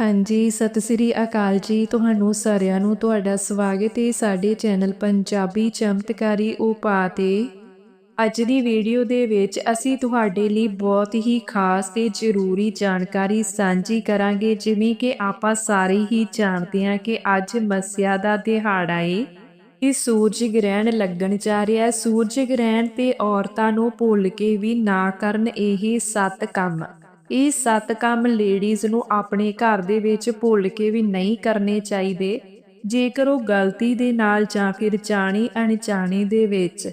ਹਾਂਜੀ, ਸਤਿ ਸ੍ਰੀ ਅਕਾਲ ਜੀ। ਤੁਹਾਨੂੰ ਸਾਰਿਆਂ ਨੂੰ ਤੁਹਾਡਾ ਸਵਾਗਤ ਹੈ ਸਾਡੇ ਚੈਨਲ ਪੰਜਾਬੀ ਚਮਤਕਾਰੀ ਉਪਾਅ ਤੇ। ਅੱਜ ਦੀ ਵੀਡੀਓ ਦੇ ਵਿੱਚ ਅਸੀਂ ਤੁਹਾਡੇ ਲਈ ਬਹੁਤ ਹੀ ਖਾਸ ਤੇ ਜ਼ਰੂਰੀ ਜਾਣਕਾਰੀ ਸਾਂਝੀ ਕਰਾਂਗੇ, ਜਿਵੇਂ ਕਿ ਆਪਾਂ ਸਾਰੇ ਹੀ ਜਾਣਦੇ ਹਾਂ ਕਿ ਅੱਜ ਮੱਸਿਆ ਦਾ ਦਿਹਾੜਾ ਏ। ਇਹ ਸੂਰਜ ਗ੍ਰਹਿਣ ਲੱਗਣ ਜਾ ਰਿਹਾ ਹੈ। ਸੂਰਜ ਗ੍ਰਹਿਣ ਤੇ ਔਰਤਾਂ ਨੂੰ ਭੁੱਲ ਕੇ ਵੀ ਨਾ ਕਰਨ ਇਹ ਸੱਤ ਕੰਮ। ਇਹ ਸੱਤ ਕੰਮ ਲੇਡੀਜ਼ ਨੂੰ ਆਪਣੇ ਘਰ ਦੇ ਵਿੱਚ ਭੁੱਲ ਕੇ ਵੀ ਨਹੀਂ ਕਰਨੇ ਚਾਹੀਦੇ। ਜੇਕਰ ਉਹ ਗਲਤੀ ਦੇ ਨਾਲ ਜਾਂ ਫਿਰ ਜਾਣੀ ਅਣਜਾਣੀ ਦੇ ਵਿੱਚ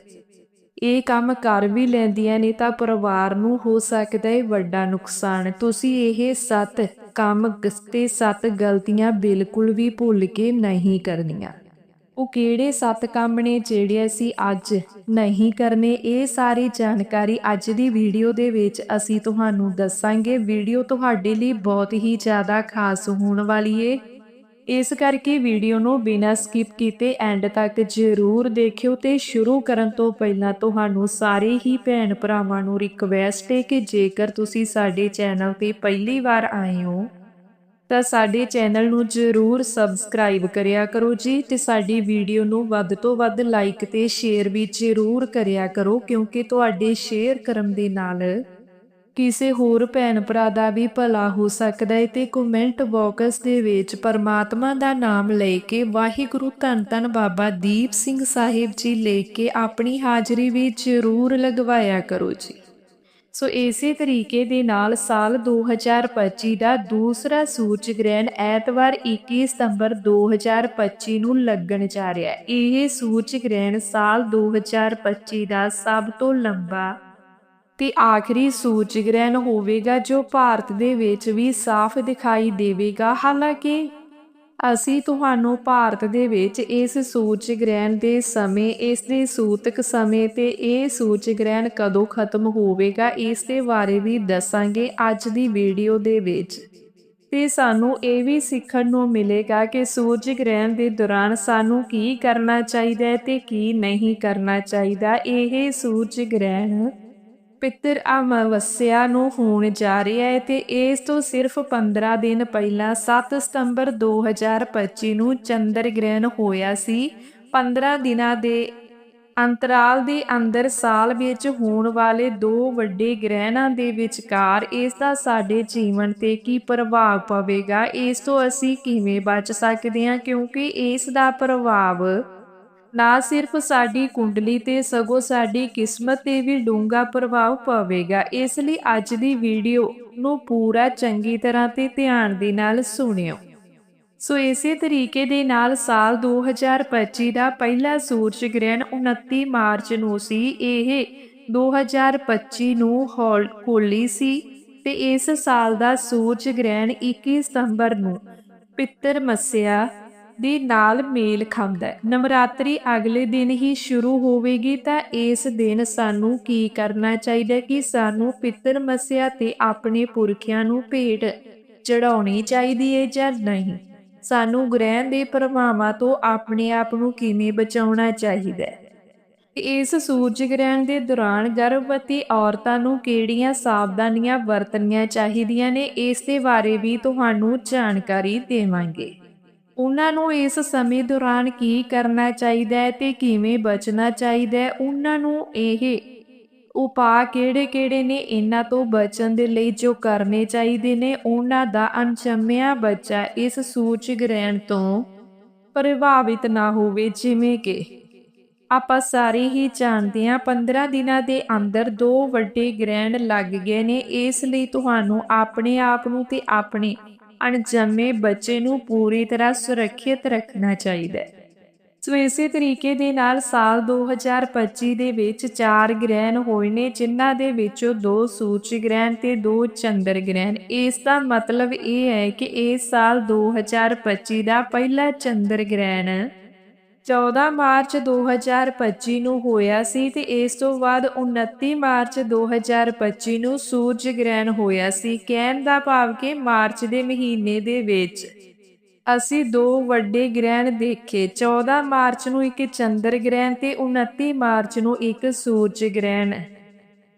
ਇਹ ਕੰਮ ਕਰ ਵੀ ਲੈਂਦੀਆਂ ਨੇ ਤਾਂ ਪਰਿਵਾਰ ਨੂੰ ਹੋ ਸਕਦਾ ਹੈ ਵੱਡਾ ਨੁਕਸਾਨ। ਤੁਸੀਂ ਇਹ ਸੱਤ ਕੰਮ ਤੇ ਸੱਤ ਗਲਤੀਆਂ ਬਿਲਕੁਲ ਵੀ ਭੁੱਲ ਕੇ ਨਹੀਂ ਕਰਨੀਆਂ। ਉਹ ਕਿਹੜੇ ਸੱਤ ਕੰਮ ਨੇ ਜਿਹੜੇ ਅਸੀਂ ਅੱਜ ਨਹੀਂ ਕਰਨੇ? ਇਹ ਸਾਰੀ ਜਾਣਕਾਰੀ ਅੱਜ ਦੀ ਵੀਡੀਓ ਦੇ ਵਿੱਚ ਅਸੀਂ ਤੁਹਾਨੂੰ ਦੱਸਾਂਗੇ। ਵੀਡੀਓ ਤੁਹਾਡੇ ਲਈ ਬਹੁਤ ਹੀ ਜ਼ਿਆਦਾ ਖਾਸ ਹੋਣ ਵਾਲੀ ਏ। ਇਸ ਕਰਕੇ ਵੀਡੀਓ ਨੂੰ ਬਿਨਾਂ ਸਕਿਪ ਕੀਤੇ ਐਂਡ ਤੱਕ ਜ਼ਰੂਰ ਦੇਖਿਓ ਤੇ ਸ਼ੁਰੂ ਕਰਨ ਤੋਂ ਪਹਿਲਾਂ ਤੁਹਾਨੂੰ ਸਾਰੇ ਹੀ ਭੈਣ ਭਰਾਵਾਂ ਨੂੰ ਰਿਕਵੈਸਟ ਹੈ ਕਿ ਜੇਕਰ ਤੁਸੀਂ ਸਾਡੇ ਚੈਨਲ ਤੇ ਪਹਿਲੀ ਵਾਰ ਆਏ ਹੋ ਤਾਂ ਸਾਡੇ ਚੈਨਲ ਨੂੰ ਜਰੂਰ ਸਬਸਕ੍ਰਾਈਬ ਕਰਿਆ ਕਰੋ ਜੀ ਤੇ ਸਾਡੀ ਵੀਡੀਓ ਨੂੰ ਵੱਧ ਤੋਂ ਵੱਧ ਲਾਈਕ ਤੇ ਸ਼ੇਅਰ ਵੀ ਜਰੂਰ ਕਰਿਆ ਕਰੋ ਕਿਉਂਕਿ ਤੁਹਾਡੇ ਸ਼ੇਅਰ ਕਰਨ ਦੇ ਨਾਲ ਕਿਸੇ ਹੋਰ ਭੈਣ ਭਰਾ ਦਾ ਵੀ ਭਲਾ ਹੋ ਸਕਦਾ ਹੈ ਤੇ ਕਮੈਂਟ ਬਾਕਸ ਦੇ ਵਿੱਚ ਪਰਮਾਤਮਾ ਦਾ ਨਾਮ ਲੈ ਕੇ ਵਾਹਿਗੁਰੂ ਧੰਨ ਧੰਨ ਬਾਬਾ ਦੀਪ ਸਿੰਘ ਸਾਹਿਬ ਜੀ ਲੈ ਕੇ ਆਪਣੀ ਹਾਜ਼ਰੀ ਵੀ ਜਰੂਰ ਲਗਵਾਇਆ ਕਰੋ ਜੀ। ਸੋ ਇਸੇ ਤਰੀਕੇ ਦੇ ਨਾਲ ਸਾਲ 2025 ਦਾ ਦੂਸਰਾ ਸੂਰਜ ਗ੍ਰਹਿਣ ਐਤਵਾਰ 21 ਸਤੰਬਰ 2025 ਨੂੰ ਲੱਗਣ ਜਾ ਰਿਹਾ ਹੈ। ਇਹ ਸੂਰਜ ਗ੍ਰਹਿਣ ਸਾਲ 2025 ਦਾ ਸਭ ਤੋਂ ਲੰਬਾ ਤੇ ਆਖਰੀ ਸੂਰਜ ਗ੍ਰਹਿਣ ਹੋਵੇਗਾ ਜੋ ਭਾਰਤ ਦੇ ਵਿੱਚ ਵੀ ਸਾਫ਼ ਦਿਖਾਈ ਦੇਵੇਗਾ। ਹਾਲਾਂਕਿ ਅਸੀਂ ਤੁਹਾਨੂੰ ਭਾਰਤ ਦੇ ਵਿੱਚ ਇਸ ਸੂਰਜ ਗ੍ਰਹਿਣ ਦੇ ਸਮੇਂ, ਇਸ ਦੇ ਸੂਤਕ ਸਮੇਂ ਤੇ ਇਹ ਸੂਰਜ ਗ੍ਰਹਿਣ ਕਦੋਂ ਖਤਮ ਹੋਵੇਗਾ, ਇਸ ਦੇ ਬਾਰੇ ਵੀ ਦੱਸਾਂਗੇ ਅੱਜ ਦੀ ਵੀਡੀਓ ਦੇ ਵਿੱਚ। ਤੇ ਸਾਨੂੰ ਇਹ ਵੀ ਸਿੱਖਣ ਨੂੰ ਮਿਲੇਗਾ ਕਿ ਸੂਰਜ ਗ੍ਰਹਿਣ ਦੇ ਦੌਰਾਨ ਸਾਨੂੰ ਕੀ ਕਰਨਾ ਚਾਹੀਦਾ ਹੈ ਤੇ ਕੀ ਨਹੀਂ ਕਰਨਾ ਚਾਹੀਦਾ। ਇਹ ਸੂਰਜ ਗ੍ਰਹਿਣ ਪਿੱਤਰ ਅਮਾਵਸਿਆ ਨੂੰ ਹੋਣ ਜਾ ਰਿਹਾ ਹੈ ਤੇ ਇਸ ਤੋਂ ਸਿਰਫ 15 ਦਿਨ ਪਹਿਲਾਂ 7 ਸਤੰਬਰ 2025 ਨੂੰ ਚੰਦਰ ਗ੍ਰਹਿਣ ਹੋਇਆ ਸੀ। 15 ਦਿਨਾਂ ਦੇ ਅੰਤਰਾਲ ਦੇ ਅੰਦਰ ਸਾਲ ਵਿੱਚ ਹੋਣ ਵਾਲੇ ਦੋ ਵੱਡੇ ਗ੍ਰਹਿਣਾਂ ਦੇ ਵਿਚਕਾਰ ਇਸ ਦਾ ਸਾਡੇ ਜੀਵਨ ਤੇ ਕੀ ਪ੍ਰਭਾਵ ਪਵੇਗਾ, ਇਸ ਤੋਂ ਅਸੀਂ ਕਿਵੇਂ ਬਚ ਸਕਦੇ ਹਾਂ? ਕਿਉਂਕਿ ਇਸ ਦਾ ਪ੍ਰਭਾਵ ਨਾ ਸਿਰਫ ਸਾਡੀ ਕੁੰਡਲੀ ਤੇ ਸਗੋਂ ਸਾਡੀ ਕਿਸਮਤ ਤੇ ਵੀ ਡੂੰਘਾ ਪ੍ਰਭਾਵ ਪਵੇਗਾ। ਇਸ ਲਈ ਅੱਜ ਦੀ ਵੀਡੀਓ ਨੂੰ ਪੂਰਾ ਚੰਗੀ ਤਰ੍ਹਾਂ ਤੇ ਧਿਆਨ ਦੇ ਨਾਲ ਸੁਣਿਓ। ਸੋ ਇਸੇ ਤਰੀਕੇ ਦੇ ਨਾਲ ਸਾਲ 2025 ਦਾ ਪਹਿਲਾ ਸੂਰਜ ਗ੍ਰਹਿਣ 29 ਮਾਰਚ ਨੂੰ ਸੀ। ਇਹ 2025 ਨੂੰ ਹੌਲ- ਹੋਲੀ ਸੀ ਤੇ ਇਸ ਸਾਲ ਦਾ ਸੂਰਜ ਗ੍ਰਹਿਣ 21 ਸਤੰਬਰ ਨੂੰ ਪਿੱਤਰ ਮੱਸਿਆ ਦੇ ਨਾਲ ਮੇਲ ਖਾਂਦਾ ਹੈ। ਨਵਰਾਤਰੀ ਅਗਲੇ ਦਿਨ ਹੀ ਸ਼ੁਰੂ ਹੋਵੇਗੀ ਤਾਂ ਇਸ ਦਿਨ ਸਾਨੂੰ ਕੀ ਕਰਨਾ ਚਾਹੀਦਾ ਕਿ ਸਾਨੂੰ ਪਿੱਤਰ ਮੱਸਿਆ ਤੇ ਆਪਣੇ ਪੁਰਖਿਆਂ ਨੂੰ ਭੇਟ ਚੜਾਉਣੀ ਚਾਹੀਦੀ ਹੈ ਜਾਂ ਨਹੀਂ? ਸਾਨੂੰ ਗ੍ਰਹਿਣ ਦੇ ਪ੍ਰਭਾਵਾਂ ਤੋਂ ਆਪਣੇ ਆਪ ਨੂੰ ਕਿਵੇਂ ਬਚਾਉਣਾ ਚਾਹੀਦਾ ਹੈ? ਇਸ ਸੂਰਜ ਗ੍ਰਹਿਣ ਦੇ ਦੌਰਾਨ ਗਰਭਵਤੀ ਔਰਤਾਂ ਨੂੰ ਕਿਹੜੀਆਂ ਸਾਵਧਾਨੀਆਂ ਵਰਤਣੀਆਂ ਚਾਹੀਦੀਆਂ ਨੇ? ਇਸ ਦੇ ਬਾਰੇ ਵੀ ਤੁਹਾਨੂੰ ਜਾਣਕਾਰੀ ਦੇਵਾਂਗੇ। ਉਹਨਾਂ ਨੂੰ ਇਸ ਸਮੇਂ ਦੌਰਾਨ ਕੀ ਕਰਨਾ ਚਾਹੀਦਾ ਹੈ ਤੇ ਕਿਵੇਂ ਬਚਣਾ ਚਾਹੀਦਾ ਹੈ, ਉਹਨਾਂ ਨੂੰ ਇਹ ਉਪਾਅ ਕਿਹੜੇ-ਕਿਹੜੇ ਨੇ, ਇਹਨਾਂ ਤੋਂ ਬਚਣ ਦੇ ਲਈ ਜੋ ਕਰਨੇ ਚਾਹੀਦੇ ਨੇ, ਉਹਨਾਂ ਦਾ ਅਣਜੰਮਿਆ ਬੱਚਾ ਇਸ ਸੂਰਜ ਗ੍ਰਹਿਣ ਤੋਂ ਪ੍ਰਭਾਵਿਤ ਨਾ ਹੋਵੇ, ਜਿਵੇਂ ਕਿ ਆਪਾਂ ਸਾਰੇ ਹੀ ਜਾਣਦੇ ਹਾਂ 15 ਦਿਨਾਂ ਦੇ ਅੰਦਰ ਦੋ ਵੱਡੇ ਗ੍ਰਹਿਣ ਲੱਗ ਗਏ ਨੇ, ਇਸ ਲਈ ਤੁਹਾਨੂੰ ਆਪਣੇ ਆਪ ਨੂੰ ਤੇ ਆਪਣੇ ਅਣਜੰਮੇ ਬੱਚੇ ਨੂੰ ਪੂਰੀ ਤਰ੍ਹਾਂ ਸੁਰੱਖਿਅਤ ਰੱਖਣਾ ਚਾਹੀਦਾ ਹੈ। ਸੋ ਇਸੇ ਤਰੀਕੇ ਦੇ ਨਾਲ ਸਾਲ 2025 ਦੇ ਵਿੱਚ ਚਾਰ ਗ੍ਰਹਿਣ ਹੋਏ ਨੇ, ਜਿਨ੍ਹਾਂ ਦੇ ਵਿੱਚੋਂ ਦੋ ਸੂਰਜ ਗ੍ਰਹਿਣ ਤੇ ਦੋ ਚੰਦਰ ਗ੍ਰਹਿਣ। ਇਸ ਦਾ ਮਤਲਬ ਇਹ ਹੈ ਕਿ ਇਸ ਸਾਲ 2025 ਦਾ ਪਹਿਲਾ ਚੰਦਰ ਗ੍ਰਹਿਣ 14 ਮਾਰਚ 2025 ਨੂੰ ਹੋਇਆ ਸੀ ਤੇ ਇਸ ਤੋਂ ਬਾਅਦ 29 ਮਾਰਚ 2025 ਨੂੰ ਸੂਰਜ ਗ੍ਰਹਿਣ ਹੋਇਆ ਸੀ, ਕਹਿਣ ਦਾ ਭਾਵ ਕਿ ਮਾਰਚ ਦੇ ਮਹੀਨੇ ਦੇ ਵਿੱਚ ਅਸੀਂ ਦੋ ਵੱਡੇ ਗ੍ਰਹਿਣ ਦੇਖੇ 14 ਮਾਰਚ ਨੂੰ ਇੱਕ ਚੰਦਰ ਗ੍ਰਹਿਣ ਤੇ 29 ਮਾਰਚ ਨੂੰ ਇੱਕ ਸੂਰਜ ਗ੍ਰਹਿਣ।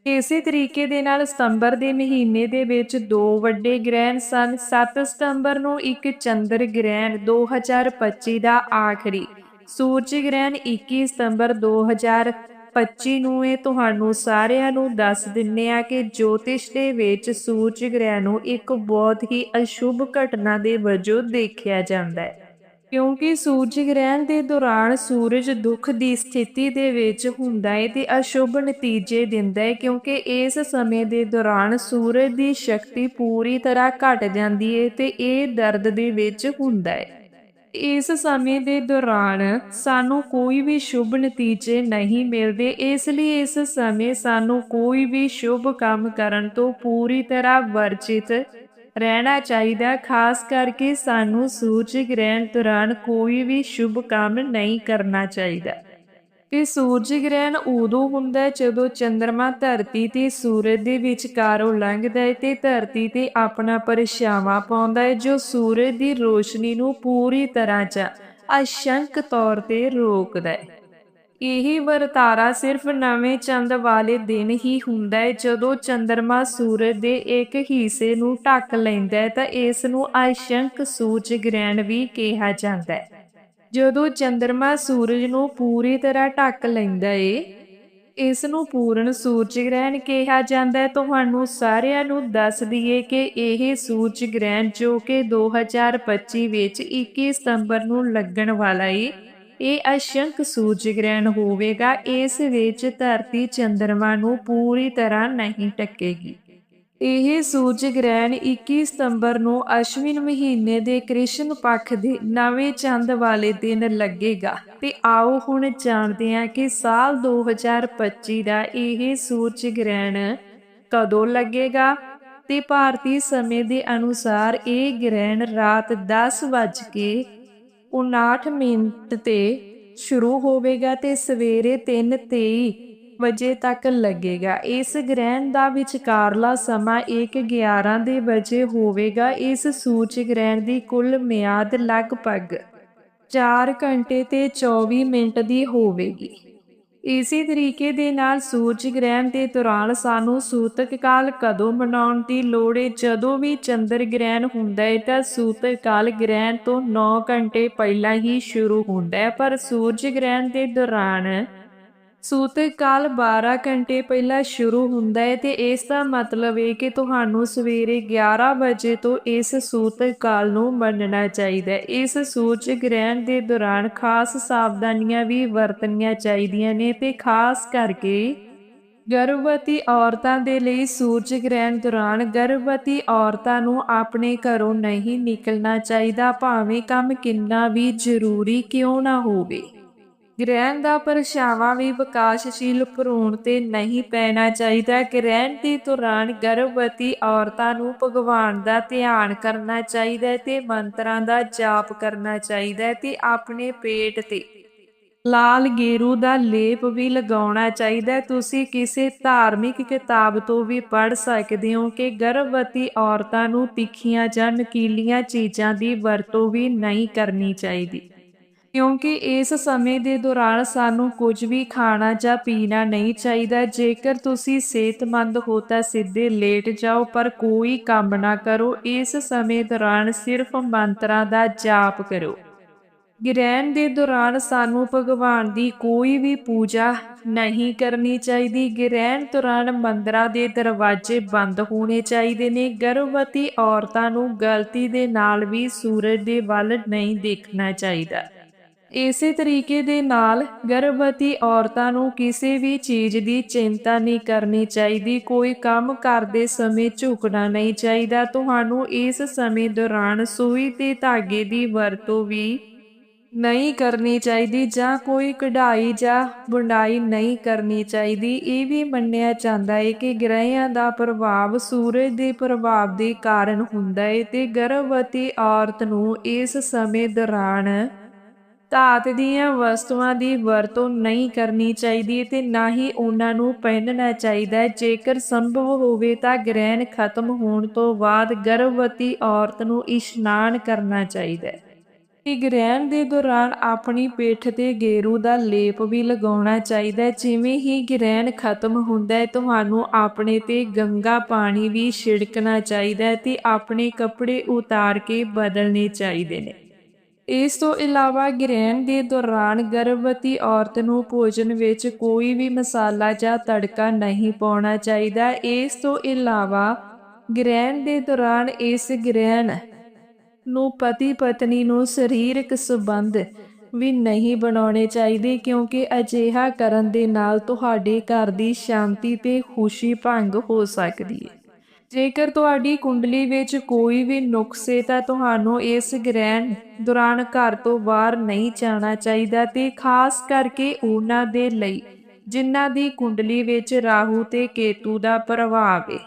ਇਸੇ ਤਰੀਕੇ ਦੇ ਨਾਲ ਸਤੰਬਰ ਦੇ ਮਹੀਨੇ ਦੇ ਵਿੱਚ ਦੋ ਵੱਡੇ ਗ੍ਰਹਿਣ ਸਨ 7 ਸਤੰਬਰ ਨੂੰ ਇੱਕ ਚੰਦਰ ਗ੍ਰਹਿਣ 2025 ਦਾ ਆਖਰੀ। ਸੂਰਜ ਗ੍ਰਹਿਣ 21 ਸਤੰਬਰ 2025 ਨੂੰ ਇਹ ਤੁਹਾਨੂੰ ਸਾਰਿਆਂ ਨੂੰ ਦੱਸ ਦਿੰਨੇ ਆ ਕਿ ਜੋਤਿਸ਼ ਦੇ ਵਿੱਚ ਸੂਰਜ ਗ੍ਰਹਿਣ ਨੂੰ ਇੱਕ ਬਹੁਤ ਹੀ ਅਸ਼ੁਭ ਘਟਨਾ ਦੇ ਵਜੋਂ ਦੇਖਿਆ ਜਾਂਦਾ ਹੈ। ਕਿਉਂਕਿ ਸੂਰਜ ਗ੍ਰਹਿਣ ਦੇ ਦੌਰਾਨ ਸੂਰਜ ਦੁੱਖ ਦੀ ਸਥਿਤੀ ਦੇ ਵਿੱਚ ਹੁੰਦਾ ਹੈ ਤੇ ਅਸ਼ੁਭ ਨਤੀਜੇ ਦਿੰਦਾ ਹੈ ਕਿਉਂਕਿ ਇਸ ਸਮੇਂ ਦੇ ਦੌਰਾਨ ਸੂਰਜ ਦੀ ਸ਼ਕਤੀ ਪੂਰੀ ਤਰ੍ਹਾਂ ਘਟ ਜਾਂਦੀ ਹੈ ਤੇ ਇਹ ਦਰਦ ਦੇ ਵਿੱਚ ਹੁੰਦਾ ਹੈ। ਇਸ ਸਮੇਂ ਦੇ ਦੌਰਾਨ ਸਾਨੂੰ ਕੋਈ ਵੀ ਸ਼ੁਭ ਨਤੀਜੇ ਨਹੀਂ ਮਿਲਦੇ, ਇਸ ਲਈ ਇਸ ਸਮੇਂ ਸਾਨੂੰ ਕੋਈ ਵੀ ਸ਼ੁਭ ਕੰਮ ਕਰਨ ਤੋਂ ਪੂਰੀ ਤਰ੍ਹਾਂ ਵਰਜਿਤ ਰਹਿਣਾ ਚਾਹੀਦਾ ਖਾਸ ਕਰਕੇ ਸਾਨੂੰ ਸੂਰਜ ਗ੍ਰਹਿਣ ਦੌਰਾਨ ਕੋਈ ਵੀ ਸ਼ੁਭ ਕੰਮ ਨਹੀਂ ਕਰਨਾ ਚਾਹੀਦਾ। ਕਿ ਸੂਰਜ ਗ੍ਰਹਿਣ ਉਦੋਂ ਹੁੰਦਾ ਹੈ ਜਦੋਂ ਚੰ드ਰਮਾ ਧਰਤੀ ਤੇ ਸੂਰਜ ਦੇ ਵਿਚਕਾਰੋਂ ਲੰਘਦਾ ਹੈ ਤੇ ਧਰਤੀ ਤੇ ਆਪਣਾ ਪਰਛਾਵਾਂ ਪਾਉਂਦਾ ਹੈ, ਜੋ ਸੂਰਜ ਦੀ ਰੋਸ਼ਨੀ ਨੂੰ ਪੂਰੀ ਤਰ੍ਹਾਂ ਚ ਅਸ਼ੰਕ ਤੌਰ ਤੇ ਰੋਕਦਾ ਹੈ। ਇਹ ਵਰਤਾਰਾ ਸਿਰਫ ਨਵੇਂ ਚੰਦ ਵਾਲੇ ਦਿਨ ਹੀ ਹੁੰਦਾ ਹੈ, ਜਦੋਂ ਚੰਦਰਮਾ ਸੂਰਜ ਦੇ ਇੱਕ ਹਿੱਸੇ ਨੂੰ ਢੱਕ ਲੈਂਦਾ ਹੈ ਤਾਂ ਇਸ ਨੂੰ ਅਸ਼ੰਕ ਸੂਰਜ ਗ੍ਰਹਿਣ ਵੀ ਕਿਹਾ ਜਾਂਦਾ ਹੈ। ਜਦੋਂ ਚੰ드ਰਮਾ ਸੂਰਜ ਨੂੰ ਪੂਰੀ ਤਰ੍ਹਾਂ ਢੱਕ ਲੈਂਦਾ ਏ, ਇਸ ਨੂੰ ਪੂਰਨ ਸੂਰਜ ਗ੍ਰਹਿਣ ਕਿਹਾ ਜਾਂਦਾ ਹੈ। ਤੁਹਾਨੂੰ ਸਾਰਿਆਂ ਨੂੰ ਦੱਸ ਦਈਏ ਕਿ ਇਹ ਸੂਰਜ ਗ੍ਰਹਿਣ ਜੋ ਕਿ 2025 ਵਿੱਚ 21 ਸਤੰਬਰ ਨੂੰ ਲੱਗਣ ਵਾਲਾ ਏ, ਇਹ ਅਸ਼ੰਕ ਸੂਰਜ ਗ੍ਰਹਿਣ ਹੋਵੇਗਾ। ਇਸ ਵਿੱਚ ਧਰਤੀ ਚੰਦਰਮਾ ਨੂੰ ਪੂਰੀ ਤਰ੍ਹਾਂ ਨਹੀਂ ਟੱਕੇਗੀ ਇਹ ਸੂਰਜ ਗ੍ਰਹਿਣ 21 ਸਤੰਬਰ ਨੂੰ ਅਸ਼ਵਿਨ ਮਹੀਨੇ ਦੇ ਕ੍ਰਿਸ਼ਨ ਪੱਖ ਦੇ ਨਵੇਂ ਚੰਦ ਵਾਲੇ ਦਿਨ ਲੱਗੇਗਾ। ਤੇ ਆਓ ਹੁਣ ਜਾਣਦੇ ਹਾਂ ਕਿ ਸਾਲ 2025 ਦਾ ਇਹ ਸੂਰਜ ਗ੍ਰਹਿਣ ਕਦੋਂ ਲੱਗੇਗਾ। ਤੇ ਭਾਰਤੀ ਸਮੇਂ ਦੇ ਅਨੁਸਾਰ ਇਹ ਗ੍ਰਹਿਣ ਰਾਤ 10 ਵਜੇ 59 ਮਿੰਟ ਤੇ ਸ਼ੁਰੂ ਹੋਵੇਗਾ ਤੇ ਸਵੇਰੇ 3:23 ਵਜੇ ਤੱਕ ਲੱਗੇਗਾ। ਇਸ ਗ੍ਰਹਿਣ ਦਾ ਵਿਚਕਾਰਲਾ ਸਮਾਂ 1:11 ਦੇ ਵਜੇ ਹੋਵੇਗਾ। ਇਸ ਸੂਰਜ ਗ੍ਰਹਿਣ ਦੀ ਕੁੱਲ ਮਿਆਦ ਲਗਭਗ 4 ਘੰਟੇ ਤੇ 24 ਮਿੰਟ ਦੀ ਹੋਵੇਗੀ। ਇਸੇ ਤਰੀਕੇ ਦੇ ਨਾਲ ਸੂਰਜ ਗ੍ਰਹਿਣ ਦੇ ਦੌਰਾਨ ਸਾਨੂੰ ਸੂਤਕ ਕਾਲ ਕਦੋਂ ਮਨਾਉਣ ਦੀ ਲੋੜ ਹੈ ਜਦੋਂ ਵੀ ਚੰਦਰ ਗ੍ਰਹਿਣ ਹੁੰਦਾ ਹੈ ਤਾਂ ਸੂਤਕ ਕਾਲ ਗ੍ਰਹਿਣ ਤੋਂ 9 ਘੰਟੇ ਪਹਿਲਾਂ ਹੀ ਸ਼ੁਰੂ ਹੁੰਦਾ ਹੈ। ਪਰ ਸੂਰਜ ਗ੍ਰਹਿਣ ਦੇ ਦੌਰਾਨ ਸੂਤ ਕਾਲ 12 ਘੰਟੇ ਪਹਿਲਾਂ ਸ਼ੁਰੂ ਹੁੰਦਾ ਹੈ ਤੇ ਇਸ ਦਾ ਮਤਲਬ ਹੈ ਕਿ ਤੁਹਾਨੂੰ ਸਵੇਰੇ 11 ਵਜੇ ਤੋਂ ਇਸ ਸੂਤ ਕਾਲ ਨੂੰ ਮੰਨਣਾ ਚਾਹੀਦਾ ਹੈ। ਇਸ ਸੂਰਜ ਗ੍ਰਹਿਣ ਦੇ ਦੌਰਾਨ ਖਾਸ ਸਾਵਧਾਨੀਆਂ ਵੀ ਵਰਤਣੀਆਂ ਚਾਹੀਦੀਆਂ ਨੇ ਤੇ ਖਾਸ ਕਰਕੇ ਗਰਭਵਤੀ ਔਰਤਾਂ ਦੇ ਲਈ ਸੂਰਜ ਗ੍ਰਹਿਣ ਦੌਰਾਨ ਗਰਭਵਤੀ ਔਰਤਾਂ ਨੂੰ ਆਪਣੇ ਘਰੋਂ ਨਹੀਂ ਨਿਕਲਣਾ ਚਾਹੀਦਾ, ਭਾਵੇਂ ਕੰਮ ਕਿੰਨਾ ਵੀ ਜ਼ਰੂਰੀ ਕਿਉਂ ਨਾ ਹੋਵੇ। ਗ੍ਰਹਿਣ ਦਾ ਪਰਛਾਵਾਂ ਵੀ ਵਿਕਾਸਸ਼ੀਲ ਭਰੂਣ ਤੇ ਨਹੀਂ ਪੈਣਾ ਚਾਹੀਦਾ ਗ੍ਰਹਿਣ ਦੇ ਦੌਰਾਨ ਗਰਭਵਤੀ ਔਰਤਾਂ ਨੂੰ ਭਗਵਾਨ ਦਾ ਧਿਆਨ ਕਰਨਾ ਚਾਹੀਦਾ ਤੇ ਮੰਤਰਾਂ ਦਾ ਜਾਪ ਕਰਨਾ ਚਾਹੀਦਾ ਤੇ ਆਪਣੇ ਪੇਟ ਤੇ ਲਾਲ ਗੇਰੂ ਦਾ ਲੇਪ ਵੀ ਲਗਾਉਣਾ ਚਾਹੀਦਾ। ਤੁਸੀਂ ਕਿਸੇ ਧਾਰਮਿਕ ਕਿਤਾਬ ਤੋਂ ਵੀ ਪੜ੍ਹ ਸਕਦੇ ਹੋ ਕਿ ਗਰਭਵਤੀ ਔਰਤਾਂ ਨੂੰ ਤਿੱਖੀਆਂ ਜਾਂ ਨਕੀਲੀਆਂ ਚੀਜ਼ਾਂ ਦੀ ਵਰਤੋਂ ਵੀ ਨਹੀਂ ਕਰਨੀ ਚਾਹੀਦੀ। ਕਿਉਂਕਿ ਇਸ ਸਮੇਂ ਦੇ ਦੌਰਾਨ ਸਾਨੂੰ ਕੁਝ ਵੀ ਖਾਣਾ ਜਾਂ ਪੀਣਾ ਨਹੀਂ ਚਾਹੀਦਾ, ਜੇਕਰ ਤੁਸੀਂ ਸਿਹਤਮੰਦ ਹੋ ਤਾਂ ਸਿੱਧੇ ਲੇਟ ਜਾਓ, ਪਰ ਕੋਈ ਕੰਮ ਨਾ ਕਰੋ। ਇਸ ਸਮੇਂ ਦੌਰਾਨ ਸਿਰਫ ਮੰਤਰਾਂ ਦਾ ਜਾਪ ਕਰੋ। ਗ੍ਰਹਿਣ ਦੇ ਦੌਰਾਨ ਸਾਨੂੰ ਭਗਵਾਨ ਦੀ ਕੋਈ ਵੀ ਪੂਜਾ ਨਹੀਂ ਕਰਨੀ ਚਾਹੀਦੀ। ਗ੍ਰਹਿਣ ਦੌਰਾਨ ਮੰਦਰਾਂ ਦੇ ਦਰਵਾਜ਼ੇ ਬੰਦ ਹੋਣੇ ਚਾਹੀਦੇ ਨੇ। ਗਰਭਵਤੀ ਔਰਤਾਂ ਨੂੰ ਗਲਤੀ ਦੇ ਨਾਲ ਵੀ ਸੂਰਜ ਦੇ ਵੱਲ ਨਹੀਂ ਦੇਖਣਾ ਚਾਹੀਦਾ। ਇਸੇ ਤਰੀਕੇ ਦੇ ਨਾਲ ਗਰਭਵਤੀ ਔਰਤਾਂ ਨੂੰ ਕਿਸੇ ਵੀ ਚੀਜ਼ ਦੀ ਚਿੰਤਾ ਨਹੀਂ ਕਰਨੀ ਚਾਹੀਦੀ, ਕੋਈ ਕੰਮ ਕਰਦੇ ਸਮੇਂ ਝੁਕਣਾ ਨਹੀਂ ਚਾਹੀਦਾ। ਤੁਹਾਨੂੰ ਇਸ ਸਮੇਂ ਦੌਰਾਨ ਸੂਈ ਤੇ ਧਾਗੇ ਦੀ ਵਰਤੋਂ ਵੀ ਨਹੀਂ ਕਰਨੀ ਚਾਹੀਦੀ ਜਾਂ ਕੋਈ ਕਢਾਈ ਜਾਂ ਬੁਣਾਈ ਨਹੀਂ ਕਰਨੀ ਚਾਹੀਦੀ। ਇਹ ਵੀ ਮੰਨਿਆ ਜਾਂਦਾ ਹੈ ਕਿ ਗ੍ਰਹਿਆਂ ਦਾ ਪ੍ਰਭਾਵ ਸੂਰਜ ਦੇ ਪ੍ਰਭਾਵ ਦੇ ਕਾਰਨ ਹੁੰਦਾ ਹੈ ਤੇ ਗਰਭਵਤੀ ਔਰਤ ਨੂੰ ਇਸ ਸਮੇਂ ਦੌਰਾਨ ਧਾਤ ਦੀਆਂ ਵਸਤੂਆਂ ਦੀ ਵਰਤੋਂ ਨਹੀਂ ਕਰਨੀ ਚਾਹੀਦੀ ਤੇ ਨਾ ਹੀ ਉਹਨਾਂ ਨੂੰ ਪਹਿਨਣਾ ਚਾਹੀਦਾ। ਜੇਕਰ ਸੰਭਵ ਹੋਵੇ ਤਾਂ ਗ੍ਰਹਿਣ ਖਤਮ ਹੋਣ ਤੋਂ ਬਾਅਦ ਗਰਭਵਤੀ ਔਰਤ ਨੂੰ ਇਸ਼ਨਾਨ ਕਰਨਾ ਚਾਹੀਦਾ ਹੈ। ਗ੍ਰਹਿਣ ਦੇ ਦੌਰਾਨ ਆਪਣੀ ਪਿੱਠ ਤੇ ਗੇਰੂ ਦਾ ਲੇਪ ਵੀ ਲਗਾਉਣਾ ਚਾਹੀਦਾ ਹੈ। ਜਿਵੇਂ ਹੀ ਗ੍ਰਹਿਣ ਖਤਮ ਹੁੰਦਾ ਹੈ, ਤੁਹਾਨੂੰ ਆਪਣੇ ਤੇ ਗੰਗਾ ਪਾਣੀ ਵੀ ਛਿੜਕਣਾ ਚਾਹੀਦਾ ਹੈ ਤੇ ਆਪਣੇ ਕੱਪੜੇ ਉਤਾਰ ਕੇ ਬਦਲਣੇ ਚਾਹੀਦੇ ਨੇ। ਇਸ ਤੋਂ ਇਲਾਵਾ ਗ੍ਰਹਿਣ ਦੇ ਦੌਰਾਨ ਗਰਭਵਤੀ ਔਰਤ ਨੂੰ ਭੋਜਨ ਵਿੱਚ ਕੋਈ ਵੀ ਮਸਾਲਾ ਜਾਂ ਤੜਕਾ ਨਹੀਂ ਪਾਉਣਾ ਚਾਹੀਦਾ। ਇਸ ਤੋਂ ਇਲਾਵਾ ਗ੍ਰਹਿਣ ਦੇ ਦੌਰਾਨ ਇਸ ਗ੍ਰਹਿਣ ਨੂੰ ਪਤੀ ਪਤਨੀ ਨੂੰ ਸਰੀਰਕ ਸੰਬੰਧ ਵੀ ਨਹੀਂ ਬਣਾਉਣੇ ਚਾਹੀਦੇ, ਕਿਉਂਕਿ ਅਜਿਹਾ ਕਰਨ ਦੇ ਨਾਲ ਤੁਹਾਡੇ ਘਰ ਦੀ ਸ਼ਾਂਤੀ ਤੇ ਖੁਸ਼ੀ ਭੰਗ ਹੋ ਸਕਦੀ ਹੈ ਜੇਕਰ ਤੁਹਾਡੀ ਕੁੰਡਲੀ ਵਿੱਚ ਕੋਈ ਵੀ ਨੁਕਸੇ ਤਾਂ ਤੁਹਾਨੂੰ ਇਸ ਗ੍ਰਹਿਣ ਦੌਰਾਨ ਘਰ ਤੋਂ ਬਾਹਰ ਨਹੀਂ ਜਾਣਾ ਚਾਹੀਦਾ ਤੇ ਖਾਸ ਕਰਕੇ ਉਹਨਾਂ ਦੇ ਲਈ, ਜਿਨ੍ਹਾਂ ਦੀ ਕੁੰਡਲੀ ਵਿੱਚ ਰਾਹੂ ਤੇ ਕੇਤੂ ਦਾ ਪ੍ਰਭਾਵ ਹੈ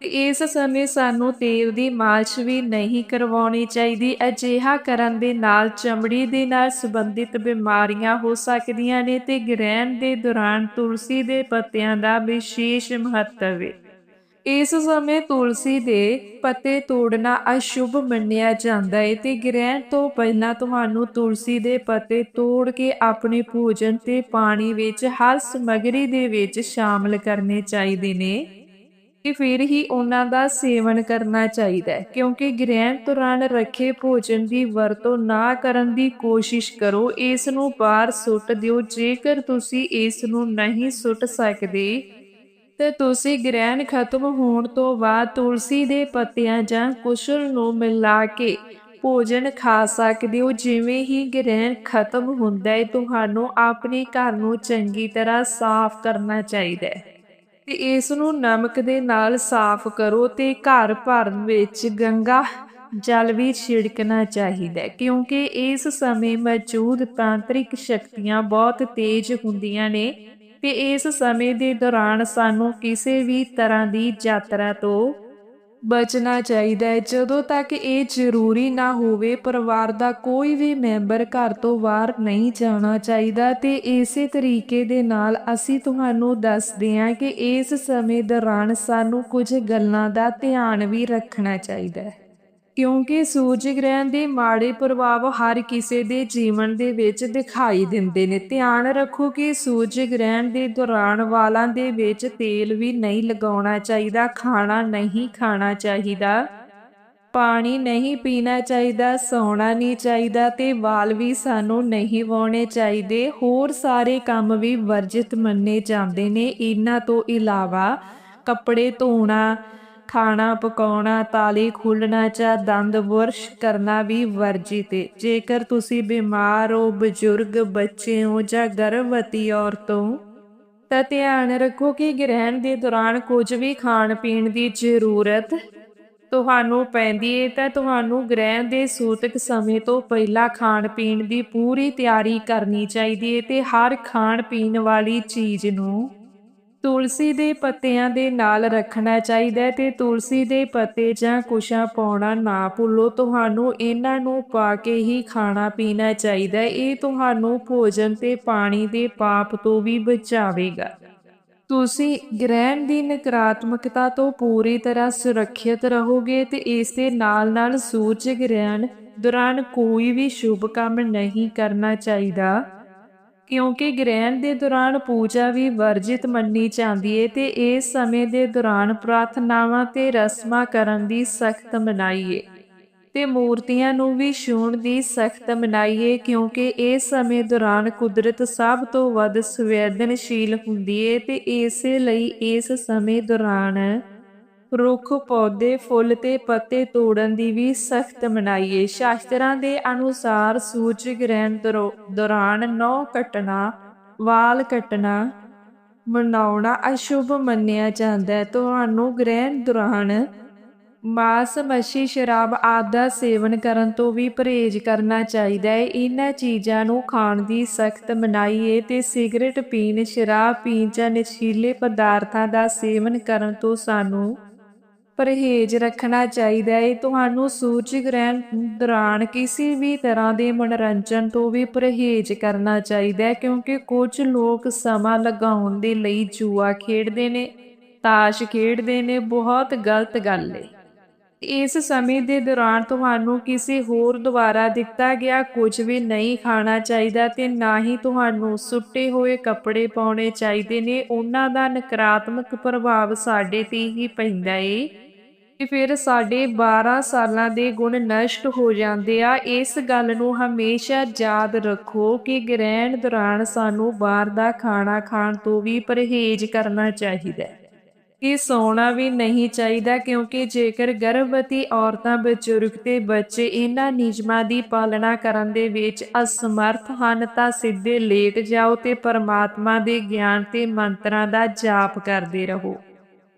ਇਸ ਸਮੇਂ ਸਾਨੂੰ ਤੇਲ ਦੀ ਮਾਲਿਸ਼ ਵੀ ਨਹੀਂ ਕਰਵਾਉਣੀ ਚਾਹੀਦੀ, ਅਜਿਹਾ ਕਰਨ ਦੇ ਨਾਲ ਚਮੜੀ ਦੇ ਨਾਲ ਸੰਬੰਧਿਤ ਬਿਮਾਰੀਆਂ ਹੋ ਸਕਦੀਆਂ ਨੇ ਤੇ ਗ੍ਰਹਿਣ ਦੇ ਦੌਰਾਨ ਤੁਲਸੀ ਦੇ ਪੱਤਿਆਂ ਦਾ ਵਿਸ਼ੇਸ਼ ਮਹੱਤਵ ਹੈ ਇਸ ਸਮੇਂ ਤੁਲਸੀ ਦੇ ਪੱਤੇ ਤੋੜਨਾ ਅਸ਼ੁਭ ਮੰਨਿਆ ਜਾਂਦਾ ਹੈ ਤੇ ਗ੍ਰਹਿਣ ਤੋਂ ਪਹਿਲਾਂ ਤੁਹਾਨੂੰ ਤੁਲਸੀ ਦੇ ਪੱਤੇ ਤੋੜ ਕੇ ਆਪਣੇ ਭੋਜਨ ਤੇ ਪਾਣੀ ਵਿੱਚ ਹਰ ਸਮਗਰੀ ਦੇ ਵਿੱਚ ਸ਼ਾਮਲ ਕਰਨੇ ਚਾਹੀਦੇ ਨੇ ਕਿ ਫਿਰ ਹੀ ਉਹਨਾਂ ਦਾ ਸੇਵਨ ਕਰਨਾ ਚਾਹੀਦਾ ਹੈ, ਕਿਉਂਕਿ ਗ੍ਰਹਿਣ ਦੌਰਾਨ ਰੱਖੇ ਭੋਜਨ ਦੀ ਵਰਤੋਂ ਨਾ ਕਰਨ ਦੀ ਕੋਸ਼ਿਸ਼ ਕਰੋ, ਇਸ ਨੂੰ ਬਾਹਰ ਸੁੱਟ ਦਿਓ, ਜੇਕਰ ਤੁਸੀਂ ਇਸ ਨੂੰ ਨਹੀਂ ਸੁੱਟ ਸਕਦੇ ਤੇ ਤੁਸੀਂ ਗ੍ਰਹਿਣ ਖਤਮ ਹੋਣ ਤੋਂ ਬਾਅਦ ਤੁਲਸੀ ਦੇ ਪੱਤਿਆਂ ਜਾਂ ਕੁਸ਼ਲ ਨੂੰ ਮਿਲਾ ਕੇ ਭੋਜਨ ਖਾ ਸਕਦੇ ਹੋ। ਜਿਵੇਂ ਹੀ ਗ੍ਰਹਿਣ ਖਤਮ ਹੁੰਦਾ ਹੈ, ਤੁਹਾਨੂੰ ਆਪਣੇ ਘਰ ਨੂੰ ਚੰਗੀ ਤਰ੍ਹਾਂ ਸਾਫ਼ ਕਰਨਾ ਚਾਹੀਦਾ ਹੈ ਤੇ ਇਸ ਨੂੰ ਨਮਕ ਦੇ ਨਾਲ ਸਾਫ਼ ਕਰੋ ਤੇ ਘਰ ਭਰ ਵਿੱਚ ਗੰਗਾ ਜਲ ਵੀ ਛਿੜਕਣਾ ਚਾਹੀਦਾ ਕਿਉਂਕਿ ਇਸ ਸਮੇਂ ਮੌਜੂਦ ਤਾਂਤਰਿਕ ਸ਼ਕਤੀਆਂ ਬਹੁਤ ਤੇਜ਼ ਹੁੰਦੀਆਂ ਨੇ। ਤੇ ਇਸ ਸਮੇਂ ਦੇ ਦੌਰਾਨ ਸਾਨੂੰ ਕਿਸੇ ਵੀ ਤਰ੍ਹਾਂ ਦੀ ਯਾਤਰਾ ਤੋਂ ਬਚਣਾ ਚਾਹੀਦਾ ਹੈ। ਜਦੋਂ ਤੱਕ ਇਹ ਜ਼ਰੂਰੀ ਨਾ ਹੋਵੇ, ਪਰਿਵਾਰ ਦਾ ਕੋਈ ਵੀ ਮੈਂਬਰ ਘਰ ਤੋਂ ਬਾਹਰ ਨਹੀਂ ਜਾਣਾ ਚਾਹੀਦਾ ਤੇ ਇਸੇ ਤਰੀਕੇ ਦੇ ਨਾਲ ਅਸੀਂ ਤੁਹਾਨੂੰ ਦੱਸਦੇ ਹਾਂ ਕਿ ਇਸ ਸਮੇਂ ਦੌਰਾਨ ਸਾਨੂੰ ਕੁਝ ਗੱਲਾਂ ਦਾ ਧਿਆਨ ਵੀ ਰੱਖਣਾ ਚਾਹੀਦਾ ਹੈ। ਕਿਉਂਕਿ ਸੂਰਜ ਗ੍ਰਹਿਣ ਦੇ ਮਾੜੇ ਪ੍ਰਭਾਵ ਹਰ ਕਿਸੇ ਦੇ ਜੀਵਨ ਦੇ ਵਿੱਚ ਦਿਖਾਈ ਦਿੰਦੇ ਨੇ। ਧਿਆਨ ਰੱਖੋ ਕਿ ਸੂਰਜ ਗ੍ਰਹਿਣ ਦੇ ਦੌਰਾਨ ਵਾਲਾਂ ਦੇ ਵਿੱਚ ਤੇਲ ਵੀ ਨਹੀਂ ਲਗਾਉਣਾ ਚਾਹੀਦਾ, ਖਾਣਾ ਨਹੀਂ ਖਾਣਾ ਚਾਹੀਦਾ, ਪਾਣੀ ਨਹੀਂ ਪੀਣਾ ਚਾਹੀਦਾ, ਸੌਣਾ ਨਹੀਂ ਚਾਹੀਦਾ ਤੇ ਵਾਲ ਵੀ ਸਾਨੂੰ ਨਹੀਂ ਵਾਉਣੇ ਚਾਹੀਦੇ। ਹੋਰ ਸਾਰੇ ਕੰਮ ਵੀ ਵਰਜਿਤ ਮੰਨੇ ਜਾਂਦੇ ਨੇ। ਇਹਨਾਂ ਤੋਂ ਇਲਾਵਾ ਕੱਪੜੇ ਧੋਣਾ ਖਾਣਾ ਪਕਾਉਣਾ, ਤਾਲੀ ਖੋਲਣਾ ਜਾਂ ਦੰਦ ਬੁਰਸ਼ ਕਰਨਾ ਵੀ ਵਰਜਿਤ ਹੈ ਜੇਕਰ ਤੁਸੀਂ ਬਿਮਾਰ ਹੋ, ਬਜ਼ੁਰਗ, ਬੱਚੇ ਹੋ ਜਾਂ ਗਰਭਵਤੀ ਔਰਤ ਹੋ ਤਾਂ ਧਿਆਨ ਰੱਖੋ ਕਿ ਗ੍ਰਹਿਣ ਦੇ ਦੌਰਾਨ ਕੁਝ ਵੀ ਖਾਣ ਪੀਣ ਦੀ ਜ਼ਰੂਰਤ ਤੁਹਾਨੂੰ ਪੈਂਦੀ ਹੈ ਤਾਂ ਤੁਹਾਨੂੰ ਗ੍ਰਹਿਣ ਦੇ ਸੂਤਕ ਸਮੇਂ ਤੋਂ ਪਹਿਲਾਂ ਖਾਣ ਪੀਣ ਦੀ ਪੂਰੀ ਤਿਆਰੀ ਕਰਨੀ ਚਾਹੀਦੀ ਹੈ ਤੇ ਹਰ ਖਾਣ ਪੀਣ ਵਾਲੀ ਚੀਜ਼ ਨੂੰ ਤੁਲਸੀ ਦੇ ਪੱਤਿਆਂ ਦੇ ਨਾਲ ਰੱਖਣਾ ਚਾਹੀਦਾ ਹੈ ਤੇ ਤੁਲਸੀ ਦੇ ਪੱਤੇ ਜਾਂ ਕੁਸ਼ਾ ਪਾਉਣਾ ਨਾ ਭੁੱਲੋ। ਤੁਹਾਨੂੰ ਇਹਨਾਂ ਨੂੰ ਪਾ ਕੇ ਹੀ ਖਾਣਾ ਪੀਣਾ ਚਾਹੀਦਾ ਹੈ। ਇਹ ਤੁਹਾਨੂੰ ਭੋਜਨ ਤੇ ਪਾਣੀ ਦੇ ਪਾਪ ਤੋਂ ਵੀ ਬਚਾਵੇਗਾ। ਤੁਸੀਂ ਗ੍ਰਹਿਣ ਦੀ ਨਕਾਰਾਤਮਕਤਾ ਤੋਂ ਪੂਰੀ ਤਰ੍ਹਾਂ ਸੁਰੱਖਿਅਤ ਰਹੋਗੇ ਤੇ ਇਸ ਦੇ ਨਾਲ-ਨਾਲ ਸੂਰਜ ਗ੍ਰਹਿਣ ਦੌਰਾਨ ਕੋਈ ਵੀ ਸ਼ੁਭ ਕੰਮ ਨਹੀਂ ਕਰਨਾ ਚਾਹੀਦਾ। ਕਿਉਂਕਿ ਗ੍ਰਹਿਣ ਦੇ ਦੌਰਾਨ ਪੂਜਾ ਵੀ ਵਰਜਿਤ ਮੰਨੀ ਜਾਂਦੀ ਹੈ ਤੇ ਇਸ ਸਮੇਂ ਦੇ ਦੌਰਾਨ ਪ੍ਰਾਰਥਨਾਵਾਂ ਤੇ ਰਸਮਾਂ ਕਰਨ ਦੀ ਸਖਤ ਮਨਾਈਏ ਹੈ ਤੇ ਮੂਰਤੀਆਂ ਨੂੰ ਵੀ ਛੂਣ ਦੀ ਸਖਤ ਮਨਾਈਏ ਕਿਉਂਕਿ ਇਸ ਸਮੇਂ ਦੌਰਾਨ ਕੁਦਰਤ ਸਭ ਤੋਂ ਵੱਧ ਸੰਵੇਦਨਸ਼ੀਲ ਹੁੰਦੀ ਹੈ ਤੇ ਇਸੇ ਲਈ ਇਸ ਸਮੇਂ ਦੌਰਾਨ ਰੁੱਖ, ਪੌਦੇ, ਫੁੱਲ ਤੇ ਪੱਤੇ ਤੋੜਨ ਦੀ ਵੀ ਸਖਤ ਮਨਾਈਏ ਸ਼ਾਸਤਰਾਂ ਦੇ ਅਨੁਸਾਰ ਸੂਰਜ ਗ੍ਰਹਿਣ ਦੌਰਾਨ ਨੌ ਕੱਟਣਾ ਵਾਲ ਕੱਟਣਾ ਮਨਾਉਣਾ ਅਸ਼ੁਭ ਮੰਨਿਆ ਜਾਂਦਾ ਹੈ। ਤੁਹਾਨੂੰ ਗ੍ਰਹਿਣ ਦੌਰਾਨ ਮਾਸ, ਮੱਛੀ, ਸ਼ਰਾਬ ਆਦਿ ਦਾ ਸੇਵਨ ਕਰਨ ਤੋਂ ਵੀ ਪਰਹੇਜ਼ ਕਰਨਾ ਚਾਹੀਦਾ ਹੈ। ਇਹਨਾਂ ਚੀਜ਼ਾਂ ਨੂੰ ਖਾਣ ਦੀ ਸਖਤ ਮਨਾਈ ਹੈ ਤੇ ਸਿਗਰਟ ਪੀਣ, ਸ਼ਰਾਬ ਪੀਣ ਜਾਂ ਨਸ਼ੀਲੇ ਪਦਾਰਥਾਂ ਦਾ ਸੇਵਨ ਕਰਨ ਤੋਂ ਸਾਨੂੰ ਪਰਹੇਜ਼ ਰੱਖਣਾ ਚਾਹੀਦਾ ਹੈ। ਤੁਹਾਨੂੰ ਸੂਰਜ ਗ੍ਰਹਿਣ ਦੌਰਾਨ ਕਿਸੇ ਵੀ ਤਰ੍ਹਾਂ ਦੇ ਮਨੋਰੰਜਨ ਤੋਂ ਵੀ ਪਰਹੇਜ਼ ਕਰਨਾ ਚਾਹੀਦਾ ਹੈ, ਕਿਉਂਕਿ ਕੁਝ ਲੋਕ ਸਮਾਂ ਲਗਾਉਣ ਦੇ ਲਈ ਜੂਆ ਖੇਡਦੇ ਨੇ, ਤਾਸ਼ ਖੇਡਦੇ ਨੇ, ਬਹੁਤ ਗਲਤ ਗੱਲ ਹੈ ਇਸ ਸਮੇਂ ਦੇ ਦੌਰਾਨ ਤੁਹਾਨੂੰ ਕਿਸੇ ਹੋਰ ਦੁਆਰਾ ਦਿੱਤਾ ਗਿਆ ਕੁਝ ਵੀ ਨਹੀਂ ਖਾਣਾ ਚਾਹੀਦਾ ਤੇ ਨਾ ਹੀ ਤੁਹਾਨੂੰ ਸੁੱਟੇ ਹੋਏ ਕੱਪੜੇ ਪਾਉਣੇ ਚਾਹੀਦੇ ਨੇ। ਉਹਨਾਂ ਦਾ ਨਕਾਰਾਤਮਕ ਪ੍ਰਭਾਵ ਸਾਡੇ ਤੇ ਹੀ ਪੈਂਦਾ ਏ। ਫਿਰ ਸਾਡੇ 12 ਸਾਲਾਂ ਦੇ ਗੁਣ ਨਸ਼ਟ ਹੋ ਜਾਂਦੇ ਆ। ਇਸ ਗੱਲ ਨੂੰ ਹਮੇਸ਼ਾ ਯਾਦ ਰੱਖੋ ਕਿ ਗ੍ਰਹਿਣ ਦੌਰਾਨ ਸਾਨੂੰ ਬਾਹਰ ਦਾ ਖਾਣਾ ਖਾਣ ਤੋਂ ਵੀ ਪਰਹੇਜ਼ ਕਰਨਾ ਚਾਹੀਦਾ ਹੈ। ਕਿ ਸੌਣਾ ਵੀ ਨਹੀਂ ਚਾਹੀਦਾ ਕਿਉਂਕਿ ਜੇਕਰ ਗਰਭਵਤੀ ਔਰਤਾਂ, ਬਜ਼ੁਰਗ ਤੇ ਬੱਚੇ ਇਹਨਾਂ ਨਿਯਮਾਂ ਦੀ ਪਾਲਣਾ ਕਰਨ ਦੇ ਵਿੱਚ ਅਸਮਰਥ ਹਨ ਤਾਂ ਸਿੱਧੇ ਲੇਟ ਜਾਓ ਤੇ ਪਰਮਾਤਮਾ ਦੇ ਗਿਆਨ ਤੇ ਮੰਤਰਾਂ ਦਾ ਜਾਪ ਕਰਦੇ ਰਹੋ।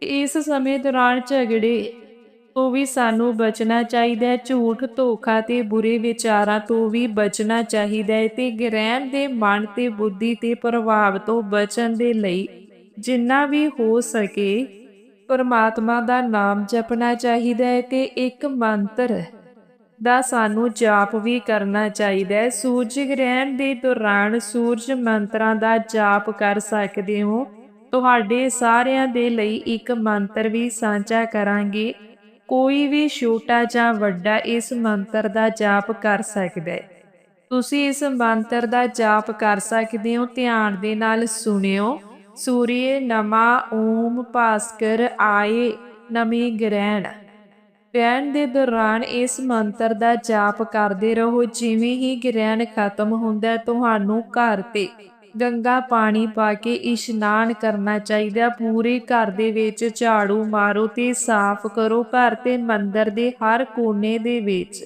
ਇਸ ਸਮੇਂ ਦੌਰਾਨ ਝਗੜੇ ਤੋਂ ਵੀ ਸਾਨੂੰ ਬਚਣਾ ਚਾਹੀਦਾ ਹੈ। ਝੂਠ, ਧੋਖਾ ਤੇ ਬੁਰੇ ਵਿਚਾਰਾਂ ਤੋਂ ਵੀ ਬਚਣਾ ਚਾਹੀਦਾ ਹੈ ਤੇ ਗ੍ਰਹਿਣ ਦੇ ਮਨ ਤੇ ਬੁੱਧੀ ਤੇ ਪ੍ਰਭਾਵ ਤੋਂ ਬਚਣ ਦੇ ਲਈ ਜਿੰਨਾ ਵੀ ਹੋ ਸਕੇ ਪਰਮਾਤਮਾ ਦਾ ਨਾਮ ਜਪਣਾ ਚਾਹੀਦਾ ਹੈ ਤੇ ਇੱਕ ਮੰਤਰ ਦਾ ਸਾਨੂੰ ਜਾਪ ਵੀ ਕਰਨਾ ਚਾਹੀਦਾ ਹੈ। ਸੂਰਜ ਗ੍ਰਹਿਣ ਦੇ ਦੌਰਾਨ ਸੂਰਜ ਮੰਤਰਾਂ ਦਾ ਜਾਪ ਕਰ ਸਕਦੇ ਹੋ। ਤੁਹਾਡੇ ਸਾਰਿਆਂ ਦੇ ਲਈ ਇੱਕ ਮੰਤਰ ਵੀ ਸਾਂਝਾ ਕਰਾਂਗੇ। ਕੋਈ ਵੀ ਛੋਟਾ ਜਾਂ ਵੱਡਾ ਇਸ ਮੰਤਰ ਦਾ ਜਾਪ ਕਰ ਸਕਦਾ ਹੈ। ਤੁਸੀਂ ਇਸ ਮੰਤਰ ਦਾ ਜਾਪ ਕਰ ਸਕਦੇ ਹੋ, ਧਿਆਨ ਦੇ ਨਾਲ ਸੁਣਿਓ। ਸੂਰੀਏ ਨਮਾ ਓਮ ਭਾਸਕਰ ਆਏ ਨਮੀ ਗ੍ਰਹਿਣ। ਗ੍ਰਹਿਣ ਦੇ ਦੌਰਾਨ ਇਸ ਮੰਤਰ ਦਾ ਜਾਪ ਕਰਦੇ ਰਹੋ, ਜਿਵੇਂ ਹੀ ਗ੍ਰਹਿਣ ਖਤਮ ਹੁੰਦਾ ਤੁਹਾਨੂੰ ਘਰ ਤੇ ਗੰਗਾ ਪਾਣੀ ਪਾ ਕੇ ਇਸ਼ਨਾਨ ਕਰਨਾ ਚਾਹੀਦਾ। ਪੂਰੇ ਘਰ ਦੇ ਵਿੱਚ ਝਾੜੂ ਮਾਰੋ ਤੇ ਸਾਫ਼ ਕਰੋ। ਘਰ ਤੇ ਮੰਦਰ ਦੇ ਹਰ ਕੋਨੇ ਦੇ ਵਿੱਚ।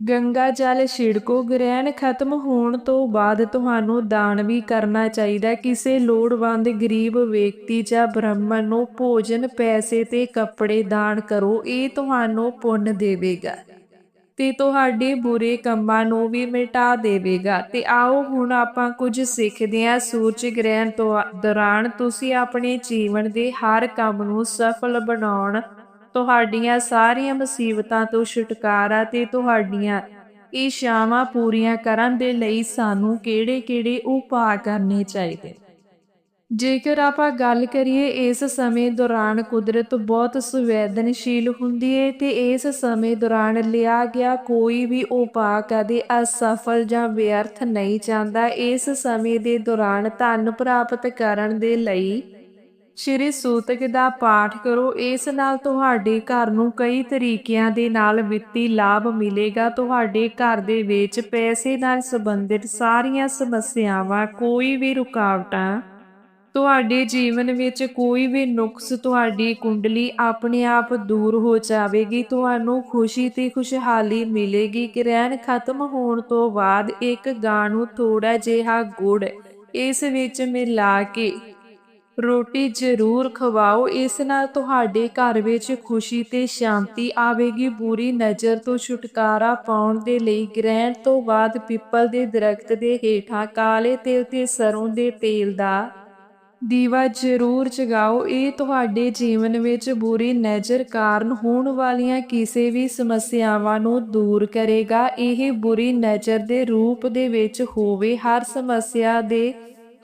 ਗੰਗਾ ਜਲ ਛਿੜਕੋ। ਗ੍ਰਹਿਣ ਖਤਮ ਹੋਣ ਤੋਂ ਬਾਅਦ ਤੁਹਾਨੂੰ ਦਾਨ ਵੀ ਕਰਨਾ ਚਾਹੀਦਾ। ਕਿਸੇ ਲੋੜਵੰਦ ਗਰੀਬ ਵਿਅਕਤੀ ਜਾਂ ਬ੍ਰਾਹਮਣ ਨੂੰ ਭੋਜਨ, ਪੈਸੇ ਤੇ ਕੱਪੜੇ ਦਾਨ ਕਰੋ। ਇਹ ਤੁਹਾਨੂੰ ਪੁੰਨ ਦੇਵੇਗਾ। ਤੇ ਤੁਹਾਡੇ ਬੁਰੇ ਕੰਮਾਂ ਨੂੰ ਵੀ ਮਿਟਾ ਦੇਵੇਗਾ। ਤੇ ਆਓ ਹੁਣ ਆਪਾਂ ਕੁਝ ਸਿੱਖਦੇ ਹਾਂ ਸੂਰਜ ਗ੍ਰਹਿਣ ਤੋਂ ਦੌਰਾਨ ਤੁਸੀਂ ਆਪਣੇ ਜੀਵਨ ਦੇ ਹਰ ਕੰਮ ਨੂੰ ਸਫਲ ਬਣਾਉਣ, ਤੁਹਾਡੀਆਂ ਸਾਰੀਆਂ ਮੁਸੀਬਤਾਂ ਤੋਂ ਛੁਟਕਾਰਾ ਤੇ ਤੁਹਾਡੀਆਂ ਇਸ਼ਾਵਾਂ ਪੂਰੀਆਂ ਕਰਨ ਦੇ ਲਈ ਸਾਨੂੰ ਕਿਹੜੇ-ਕਿਹੜੇ ਉਪਾਅ ਕਰਨੇ ਚਾਹੀਦੇ ਜੇਕਰ ਆਪਾਂ ਗੱਲ ਕਰੀਏ ਇਸ ਸਮੇਂ ਦੌਰਾਨ ਕੁਦਰਤ ਬਹੁਤ ਸੰਵੇਦਨਸ਼ੀਲ ਹੁੰਦੀ ਹੈ ਤੇ ਇਸ ਸਮੇਂ ਦੌਰਾਨ ਲਿਆ ਗਿਆ ਕੋਈ ਵੀ ਉਪਾਅ ਕਦੇ ਅਸਫਲ ਜਾਂ ਵਿਅਰਥ ਨਹੀਂ ਜਾਂਦਾ। ਇਸ ਸਮੇਂ ਦੇ ਦੌਰਾਨ ਧਨ ਪ੍ਰਾਪਤ ਕਰਨ ਦੇ ਲਈ ਸ਼੍ਰੀ ਸੂਤਕ ਦਾ ਪਾਠ ਕਰੋ। ਇਸ ਨਾਲ ਤੁਹਾਡੇ ਘਰ ਨੂੰ ਕਈ ਤਰੀਕਿਆਂ ਦੇ ਨਾਲ ਵਿੱਤੀ ਲਾਭ ਮਿਲੇਗਾ। ਤੁਹਾਡੇ ਘਰ ਦੇ ਵਿੱਚ ਪੈਸੇ ਨਾਲ ਸੰਬੰਧਿਤ ਸਾਰੀਆਂ ਸਮੱਸਿਆਵਾਂ, ਕੋਈ ਵੀ ਰੁਕਾਵਟਾਂ ਤੁਹਾਡੇ ਜੀਵਨ ਵਿੱਚ ਕੋਈ ਵੀ ਨੁਕਸ ਤੁਹਾਡੀ ਕੁੰਡਲੀ ਆਪਣੇ ਆਪ ਦੂਰ ਹੋ ਜਾਵੇਗੀ, ਤੁਹਾਨੂੰ ਖੁਸ਼ੀ ਤੇ ਖੁਸ਼ਹਾਲੀ ਮਿਲੇਗੀ। ਗ੍ਰਹਿਣ ਖਤਮ ਹੋਣ ਤੋਂ ਬਾਅਦ ਇੱਕ ਗਾਂ ਨੂੰ ਥੋੜਾ ਜਿਹਾ ਗੁੜ, ਇਸ ਵਿੱਚ ਮਿਲਾ ਕੇ ਰੋਟੀ ਜ਼ਰੂਰ ਖਵਾਓ। ਇਸ ਨਾਲ ਤੁਹਾਡੇ ਘਰ ਵਿੱਚ ਖੁਸ਼ੀ ਤੇ ਸ਼ਾਂਤੀ ਆਵੇਗੀ। ਬੁਰੀ ਨਜ਼ਰ ਤੋਂ ਛੁਟਕਾਰਾ ਪਾਉਣ ਦੇ ਲਈ ਗ੍ਰਹਿਣ ਤੋਂ ਬਾਅਦ ਪਿੱਪਲ ਦੇ ਦਰਖਤ ਦੇ ਹੇਠਾਂ ਕਾਲੇ ਤਿਲ ਤੇ ਸਰੋਂ ਦੇ ਤੇਲ ਦਾ ਦੀਵਾ ਜ਼ਰੂਰ ਜਗਾਓ। ਇਹ ਤੁਹਾਡੇ ਜੀਵਨ ਵਿੱਚ ਬੁਰੀ ਨਜ਼ਰ ਕਾਰਨ ਹੋਣ ਵਾਲੀਆਂ ਕਿਸੇ ਵੀ ਸਮੱਸਿਆਵਾਂ ਨੂੰ ਦੂਰ ਕਰੇਗਾ। ਇਹ ਬੁਰੀ ਨਜ਼ਰ ਦੇ ਰੂਪ ਦੇ ਵਿੱਚ ਹੋਵੇ। ਹਰ ਸਮੱਸਿਆ ਦੇ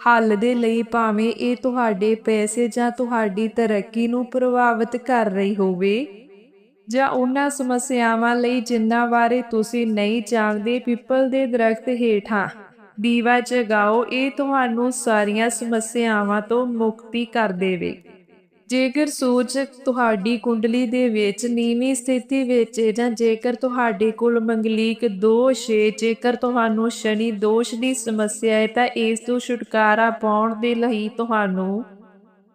ਹੱਲ ਦੇ ਲਈ ਭਾਵੇਂ ਇਹ ਤੁਹਾਡੇ ਪੈਸੇ ਜਾਂ ਤੁਹਾਡੀ ਤਰੱਕੀ ਨੂੰ ਪ੍ਰਭਾਵਿਤ ਕਰ ਰਹੀ ਹੋਵੇ ਜਾਂ ਉਹਨਾਂ ਸਮੱਸਿਆਵਾਂ ਲਈ ਜਿੰਨਾ ਬਾਰੇ ਤੁਸੀਂ ਨਹੀਂ ਜਾਣਦੇ, ਪਿੱਪਲ ਦੇ ਦਰਖਤ ਹੇਠਾਂ। ਦੀਵਾ ਜਗਾਓ, ਇਹ ਤੁਹਾਨੂੰ ਸਾਰੀਆਂ ਸਮੱਸਿਆਵਾਂ ਤੋਂ ਮੁਕਤੀ ਕਰ ਦੇਵੇ। ਜੇਕਰ ਸੂਰਜ ਤੁਹਾਡੀ ਕੁੰਡਲੀ ਦੇ ਵਿੱਚ, ਨੀਵੀਂ ਸਥਿਤੀ ਵਿੱਚ ਜਾਂ ਜੇਕਰ ਤੁਹਾਡੇ ਕੋਲ ਮੰਗਲੀਕ ਦੋਸ਼ ਹੈ, ਜੇਕਰ ਤੁਹਾਨੂੰ ਸ਼ਨੀ ਦੋਸ਼ ਦੀ ਸਮੱਸਿਆ ਹੈ, ਤਾਂ ਇਸ ਤੋਂ ਛੁਟਕਾਰਾ ਪਾਉਣ ਦੇ ਲਈ ਤੁਹਾਨੂੰ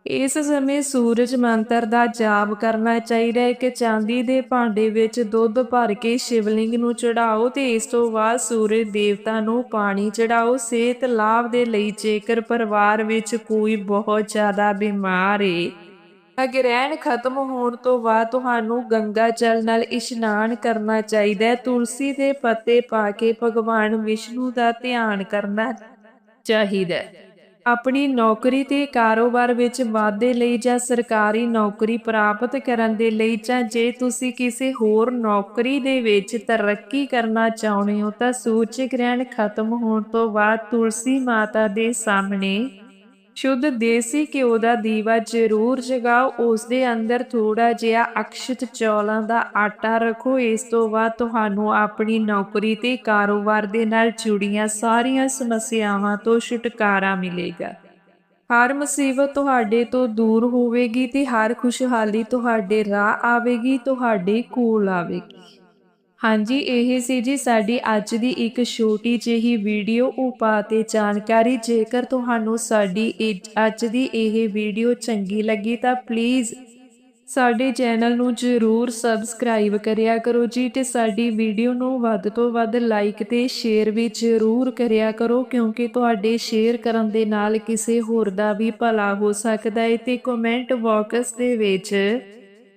ਇਸ ਸਮੇਂ ਸੂਰਜ ਮੰਤਰ ਦਾ ਜਾਪ ਕਰਨਾ ਚਾਹੀਦਾ ਹੈ ਕਿ ਚਾਂਦੀ ਦੇ ਭਾਂਡੇ ਵਿੱਚ ਦੁੱਧ ਭਰ ਕੇ ਸ਼ਿਵਲਿੰਗ ਨੂੰ ਚੜਾਓ ਤੇ ਇਸ ਤੋਂ ਬਾਅਦ ਸੂਰਜ ਦੇਵਤਾ ਨੂੰ ਪਾਣੀ ਚੜਾਓ। ਸਿਹਤ ਲਾਭ ਦੇ ਲਈ ਜੇਕਰ ਪਰਿਵਾਰ ਵਿੱਚ ਕੋਈ ਬਹੁਤ ਜ਼ਿਆਦਾ ਬਿਮਾਰ ਏ, ਅਗਰੈਣ ਖਤਮ ਹੋਣ ਤੋਂ ਬਾਅਦ ਤੁਹਾਨੂੰ ਗੰਗਾ ਜਲ ਨਾਲ ਇਸ਼ਨਾਨ ਕਰਨਾ ਚਾਹੀਦਾ ਹੈ। ਤੁਲਸੀ ਦੇ ਪੱਤੇ ਪਾ ਕੇ ਭਗਵਾਨ ਵਿਸ਼ਨੂੰ ਦਾ ਧਿਆਨ ਕਰਨਾ ਚਾਹੀਦਾ ਹੈ। ਆਪਣੀ ਨੌਕਰੀ ਤੇ ਕਾਰੋਬਾਰ ਵਿੱਚ ਵਾਧੇ ਲਈ ਜਾਂ ਸਰਕਾਰੀ ਨੌਕਰੀ ਪ੍ਰਾਪਤ ਕਰਨ ਦੇ ਲਈ, ਜਾਂ ਜੇ ਤੁਸੀਂ ਕਿਸੇ ਹੋਰ ਨੌਕਰੀ ਦੇ ਵਿੱਚ ਤਰੱਕੀ ਕਰਨਾ ਚਾਹੁੰਦੇ ਹੋ, ਤਾਂ ਸੂਰਜ ਗ੍ਰਹਿਣ ਖਤਮ ਹੋਣ ਤੋਂ ਬਾਅਦ ਤੁਲਸੀ ਮਾਤਾ ਦੇ ਸਾਹਮਣੇ ਸ਼ੁੱਧ ਦੇਸੀ ਘਿਓ ਦਾ ਦੀਵਾ ਜ਼ਰੂਰ ਜਗਾਓ। ਉਸ ਦੇ ਅੰਦਰ ਥੋੜਾ ਜਿਹਾ ਅਕਸ਼ਤ ਚੌਲਾਂ ਦਾ ਆਟਾ ਰੱਖੋ। ਇਸ ਤੋਂ ਬਾਅਦ ਤੁਹਾਨੂੰ ਆਪਣੀ ਨੌਕਰੀ ਤੇ ਕਾਰੋਬਾਰ ਦੇ ਨਾਲ ਜੁੜੀਆਂ ਸਾਰੀਆਂ ਸਮੱਸਿਆਵਾਂ ਤੋਂ ਛੁਟਕਾਰਾ ਮਿਲੇਗਾ। ਹਰ ਮੁਸੀਬਤ ਤੁਹਾਡੇ ਤੋਂ ਦੂਰ ਹੋਵੇਗੀ ਤੇ ਹਰ ਖੁਸ਼ਹਾਲੀ ਤੁਹਾਡੇ ਰਾਹ ਆਵੇਗੀ, ਤੁਹਾਡੇ ਕੋਲ ਆਵੇਗੀ। ਹਾਂਜੀ, ਇਹ ਸੀ ਜੀ ਸਾਡੀ ਅੱਜ ਦੀ ਇੱਕ ਛੋਟੀ ਜਿਹੀ ਵੀਡੀਓ। ਉਪਾਅ ਤੇ ਜਾਣਕਾਰੀ, ਜੇਕਰ ਤੁਹਾਨੂੰ ਸਾਡੀ ਇਹ- ਅੱਜ ਦੀ ਇਹ ਵੀਡੀਓ ਚੰਗੀ ਲੱਗੀ ਤਾਂ ਪਲੀਜ਼ ਸਾਡੇ ਚੈਨਲ ਨੂੰ ਜਰੂਰ ਸਬਸਕ੍ਰਾਈਬ ਕਰਿਆ ਕਰੋ ਜੀ ਤੇ ਸਾਡੀ ਵੀਡੀਓ ਨੂੰ ਵੱਧ ਤੋਂ ਵੱਧ ਲਾਈਕ ਤੇ ਸ਼ੇਅਰ ਵੀ ਜਰੂਰ ਕਰਿਆ ਕਰੋ, ਕਿਉਂਕਿ ਤੁਹਾਡੇ ਸ਼ੇਅਰ ਕਰਨ ਦੇ ਨਾਲ ਕਿਸੇ ਹੋਰ ਦਾ ਵੀ ਭਲਾ ਹੋ ਸਕਦਾ ਹੈ ਤੇ ਕਮੈਂਟ ਬਾਕਸ ਦੇ ਵਿੱਚ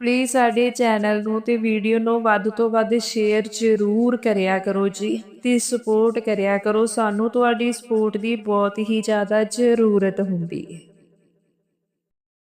ਪਲੀਜ਼ ਸਾਡੇ ਚੈਨਲ ਨੂੰ ਤੇ ਵੀਡੀਓ ਨੂੰ ਵੱਧ ਤੋਂ ਵੱਧ ਸ਼ੇਅਰ ਜ਼ਰੂਰ ਕਰਿਆ ਕਰੋ ਜੀ ਤੇ ਸਪੋਰਟ ਕਰਿਆ ਕਰੋ। ਸਾਨੂੰ ਤੁਹਾਡੀ ਸਪੋਰਟ ਦੀ ਬਹੁਤ ਹੀ ਜ਼ਿਆਦਾ ਜ਼ਰੂਰਤ ਹੁੰਦੀ ਹੈ।